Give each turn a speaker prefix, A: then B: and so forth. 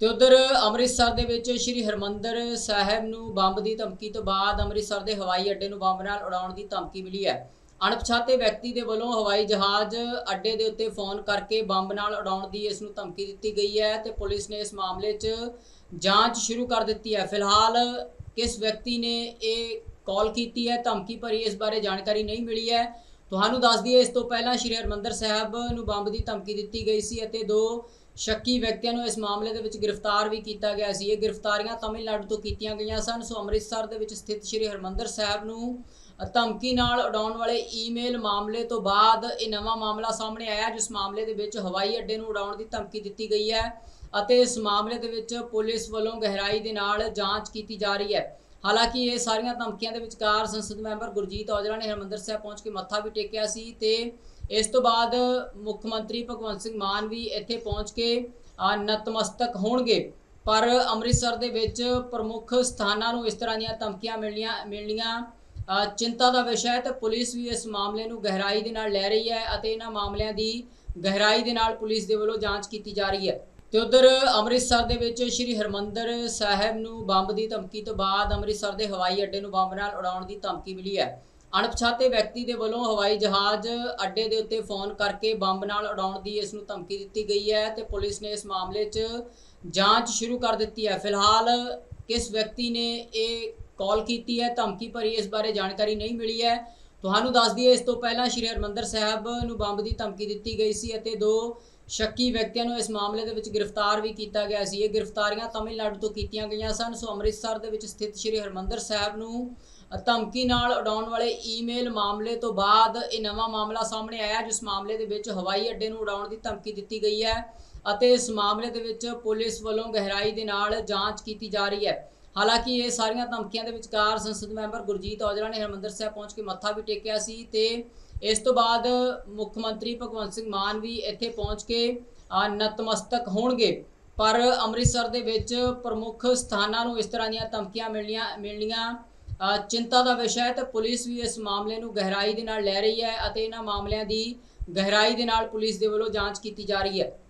A: ਤੇ ਉਧਰ ਅੰਮ੍ਰਿਤਸਰ ਦੇ ਵਿੱਚ ਸ੍ਰੀ ਹਰਮੰਦਰ ਸਾਹਿਬ ਨੂੰ ਬੰਬ ਦੀ ਧਮਕੀ ਤੋਂ ਬਾਅਦ ਅੰਮ੍ਰਿਤਸਰ ਦੇ ਹਵਾਈ ਅੱਡੇ ਨੂੰ ਬੰਬ ਨਾਲ ਉਡਾਉਣ ਦੀ ਧਮਕੀ ਮਿਲੀ ਹੈ। ਅਣਪਛਾਤੇ ਵਿਅਕਤੀ ਦੇ ਵੱਲੋਂ ਹਵਾਈ ਜਹਾਜ਼ ਅੱਡੇ ਦੇ ਉੱਤੇ ਫੋਨ ਕਰਕੇ ਬੰਬ ਨਾਲ ਉਡਾਉਣ ਦੀ ਇਸ ਨੂੰ ਧਮਕੀ ਦਿੱਤੀ ਗਈ ਹੈ ਤੇ ਪੁਲਿਸ ਨੇ ਇਸ ਮਾਮਲੇ 'ਚ ਜਾਂਚ ਸ਼ੁਰੂ ਕਰ ਦਿੱਤੀ ਹੈ। ਫਿਲਹਾਲ ਕਿਸ ਵਿਅਕਤੀ ਨੇ ਇਹ ਕਾਲ ਕੀਤੀ ਹੈ, ਧਮਕੀ ਭਰੀ ਇਸ ਬਾਰੇ ਜਾਣਕਾਰੀ ਨਹੀਂ ਮਿਲੀ ਹੈ। ਤੁਹਾਨੂੰ ਦੱਸ ਦਈਏ, ਇਸ ਤੋਂ ਪਹਿਲਾਂ ਸ਼੍ਰੀ ਹਰਮੰਦਰ ਸਾਹਿਬ ਨੂੰ ਬੰਬ ਦੀ ਧਮਕੀ ਦਿੱਤੀ ਗਈ ਸੀ ਅਤੇ ਦੋ ਸ਼ੱਕੀ ਵਿਅਕਤੀਆਂ ਨੂੰ ਇਸ ਮਾਮਲੇ ਦੇ ਵਿੱਚ ਗ੍ਰਿਫਤਾਰ ਵੀ ਕੀਤਾ ਗਿਆ ਸੀ। ਇਹ ਗ੍ਰਿਫਤਾਰੀਆਂ ਤਾਮਿਲਨਾਡੂ ਤੋਂ ਕੀਤੀਆਂ ਗਈਆਂ ਸਨ। ਸੋ ਅੰਮ੍ਰਿਤਸਰ ਦੇ ਵਿੱਚ ਸਥਿਤ ਸ਼੍ਰੀ ਹਰਮੰਦਰ ਸਾਹਿਬ ਨੂੰ ਧਮਕੀ ਨਾਲ ਉਡਾਉਣ ਵਾਲੇ ਈਮੇਲ ਮਾਮਲੇ ਤੋਂ ਬਾਅਦ ਇਹ ਨਵਾਂ ਮਾਮਲਾ ਸਾਹਮਣੇ ਆਇਆ, ਜਿਸ ਮਾਮਲੇ ਦੇ ਵਿੱਚ ਹਵਾਈ ਅੱਡੇ ਨੂੰ ਉਡਾਉਣ ਦੀ ਧਮਕੀ ਦਿੱਤੀ ਗਈ ਹੈ ਅਤੇ ਇਸ ਮਾਮਲੇ ਦੇ ਵਿੱਚ ਪੁਲਿਸ ਵੱਲੋਂ ਗਹਿਰਾਈ ਦੇ ਨਾਲ ਜਾਂਚ ਕੀਤੀ ਜਾ ਰਹੀ ਹੈ। ਹਾਲਾਂਕਿ ਇਹ ਸਾਰੀਆਂ ਧਮਕੀਆਂ ਦੇ ਵਿਚਕਾਰ ਸੰਸਦ ਮੈਂਬਰ ਗੁਰਜੀਤ ਔਜਲਾ ਨੇ ਹਰਮੰਦਰ ਸਾਹਿਬ ਪਹੁੰਚ ਕੇ ਮੱਥਾ ਵੀ ਟੇਕਿਆ ਸੀ ਤੇ ਇਸ ਤੋਂ ਬਾਅਦ ਮੁੱਖ ਮੰਤਰੀ ਭਗਵੰਤ ਸਿੰਘ ਮਾਨ ਵੀ ਇੱਥੇ ਪਹੁੰਚ ਕੇ ਨਤਮਸਤਕ ਹੋਣਗੇ। ਪਰ ਅੰਮ੍ਰਿਤਸਰ ਦੇ ਵਿੱਚ ਪ੍ਰਮੁੱਖ ਸਥਾਨਾਂ ਨੂੰ ਇਸ ਤਰ੍ਹਾਂ ਦੀਆਂ ਧਮਕੀਆਂ ਮਿਲਣੀਆਂ ਮਿਲਣੀਆਂ ਚਿੰਤਾ ਦਾ ਵਿਸ਼ਾ ਹੈ ਤੇ ਪੁਲਿਸ ਵੀ ਇਸ ਮਾਮਲੇ ਨੂੰ ਗਹਿਰਾਈ ਦੇ ਨਾਲ ਲੈ ਰਹੀ ਹੈ ਅਤੇ ਇਹਨਾਂ ਮਾਮਲਿਆਂ ਦੀ ਗਹਿਰਾਈ ਦੇ ਨਾਲ ਪੁਲਿਸ ਦੇ ਵੱਲੋਂ ਜਾਂਚ ਕੀਤੀ ਜਾ ਰਹੀ ਹੈ। ਤੇ ਉਧਰ ਅੰਮ੍ਰਿਤਸਰ ਦੇ ਵਿੱਚ ਸ੍ਰੀ ਹਰਮੰਦਰ ਸਾਹਿਬ ਨੂੰ ਬੰਬ ਦੀ ਧਮਕੀ ਤੋਂ ਬਾਅਦ ਅੰਮ੍ਰਿਤਸਰ ਦੇ ਹਵਾਈ ਅੱਡੇ ਨੂੰ ਬੰਬ ਨਾਲ ਉਡਾਉਣ ਦੀ ਧਮਕੀ ਮਿਲੀ ਹੈ। ਅਣਪਛਾਤੇ ਵਿਅਕਤੀ ਦੇ ਵੱਲੋਂ ਹਵਾਈ ਜਹਾਜ਼ ਅੱਡੇ ਦੇ ਉੱਤੇ ਫੋਨ ਕਰਕੇ ਬੰਬ ਨਾਲ ਉਡਾਉਣ ਦੀ ਇਸ ਨੂੰ ਧਮਕੀ ਦਿੱਤੀ ਗਈ ਹੈ ਤੇ ਪੁਲਿਸ ਨੇ ਇਸ ਮਾਮਲੇ 'ਚ ਜਾਂਚ ਸ਼ੁਰੂ ਕਰ ਦਿੱਤੀ ਹੈ। ਫਿਲਹਾਲ ਕਿਸ ਵਿਅਕਤੀ ਨੇ ਇਹ ਕਾਲ ਕੀਤੀ ਹੈ, ਧਮਕੀ ਭਰੀ ਇਸ ਬਾਰੇ ਜਾਣਕਾਰੀ ਨਹੀਂ ਮਿਲੀ ਹੈ। ਤੁਹਾਨੂੰ ਦੱਸ ਦਈਏ, ਇਸ ਤੋਂ ਪਹਿਲਾਂ ਸ਼੍ਰੀ ਹਰਮੰਦਰ ਸਾਹਿਬ ਨੂੰ ਬੰਬ ਦੀ ਧਮਕੀ ਦਿੱਤੀ ਗਈ ਸੀ ਅਤੇ ਦੋ ਸ਼ੱਕੀ ਵਿਅਕਤੀਆਂ ਨੂੰ ਇਸ ਮਾਮਲੇ ਦੇ ਵਿੱਚ ਗ੍ਰਿਫਤਾਰ ਵੀ ਕੀਤਾ ਗਿਆ ਸੀ। ਇਹ ਗ੍ਰਿਫਤਾਰੀਆਂ ਤਾਮਿਲਨਾਡੂ ਤੋਂ ਕੀਤੀਆਂ ਗਈਆਂ ਸਨ। ਸੋ ਅੰਮ੍ਰਿਤਸਰ ਦੇ ਵਿੱਚ ਸਥਿਤ ਸ਼੍ਰੀ ਹਰਮੰਦਰ ਸਾਹਿਬ ਨੂੰ ਧਮਕੀ ਨਾਲ ਉਡਾਉਣ ਵਾਲੇ ਈਮੇਲ ਮਾਮਲੇ ਤੋਂ ਬਾਅਦ ਇਹ ਨਵਾਂ ਮਾਮਲਾ ਸਾਹਮਣੇ ਆਇਆ, ਜਿਸ ਮਾਮਲੇ ਦੇ ਵਿੱਚ ਹਵਾਈ ਅੱਡੇ ਨੂੰ ਉਡਾਉਣ ਦੀ ਧਮਕੀ ਦਿੱਤੀ ਗਈ ਹੈ ਅਤੇ ਇਸ ਮਾਮਲੇ ਦੇ ਵਿੱਚ ਪੁਲਿਸ ਵੱਲੋਂ ਗਹਿਰਾਈ ਦੇ ਨਾਲ ਜਾਂਚ ਕੀਤੀ ਜਾ ਰਹੀ ਹੈ। ਹਾਲਾਂਕਿ ਇਹ ਸਾਰੀਆਂ ਧਮਕੀਆਂ ਦੇ ਵਿਚਕਾਰ ਸੰਸਦ ਮੈਂਬਰ ਗੁਰਜੀਤ ਔਜਲਾ ਨੇ ਹਰਮੰਦਰ ਸਾਹਿਬ ਪਹੁੰਚ ਕੇ ਮੱਥਾ ਵੀ ਟੇਕਿਆ ਸੀ ਤੇ ਇਸ ਤੋਂ ਬਾਅਦ ਮੁੱਖ ਮੰਤਰੀ ਭਗਵੰਤ ਸਿੰਘ ਮਾਨ ਵੀ ਇੱਥੇ ਪਹੁੰਚ ਕੇ ਨਤਮਸਤਕ ਹੋਣਗੇ। ਪਰ ਅੰਮ੍ਰਿਤਸਰ ਦੇ ਵਿੱਚ ਪ੍ਰਮੁੱਖ ਸਥਾਨਾਂ ਨੂੰ ਇਸ ਤਰ੍ਹਾਂ ਦੀਆਂ ਧਮਕੀਆਂ ਮਿਲਣੀਆਂ ਮਿਲਣੀਆਂ ਚਿੰਤਾ ਦਾ ਵਿਸ਼ਾ ਹੈ ਤੇ ਪੁਲਿਸ ਵੀ ਇਸ ਮਾਮਲੇ ਨੂੰ ਗਹਿਰਾਈ ਦੇ ਨਾਲ ਲੈ ਰਹੀ ਹੈ ਅਤੇ ਇਹਨਾਂ ਮਾਮਲਿਆਂ ਦੀ ਗਹਿਰਾਈ ਦੇ ਨਾਲ ਪੁਲਿਸ ਦੇ ਵੱਲੋਂ ਜਾਂਚ ਕੀਤੀ ਜਾ ਰਹੀ ਹੈ।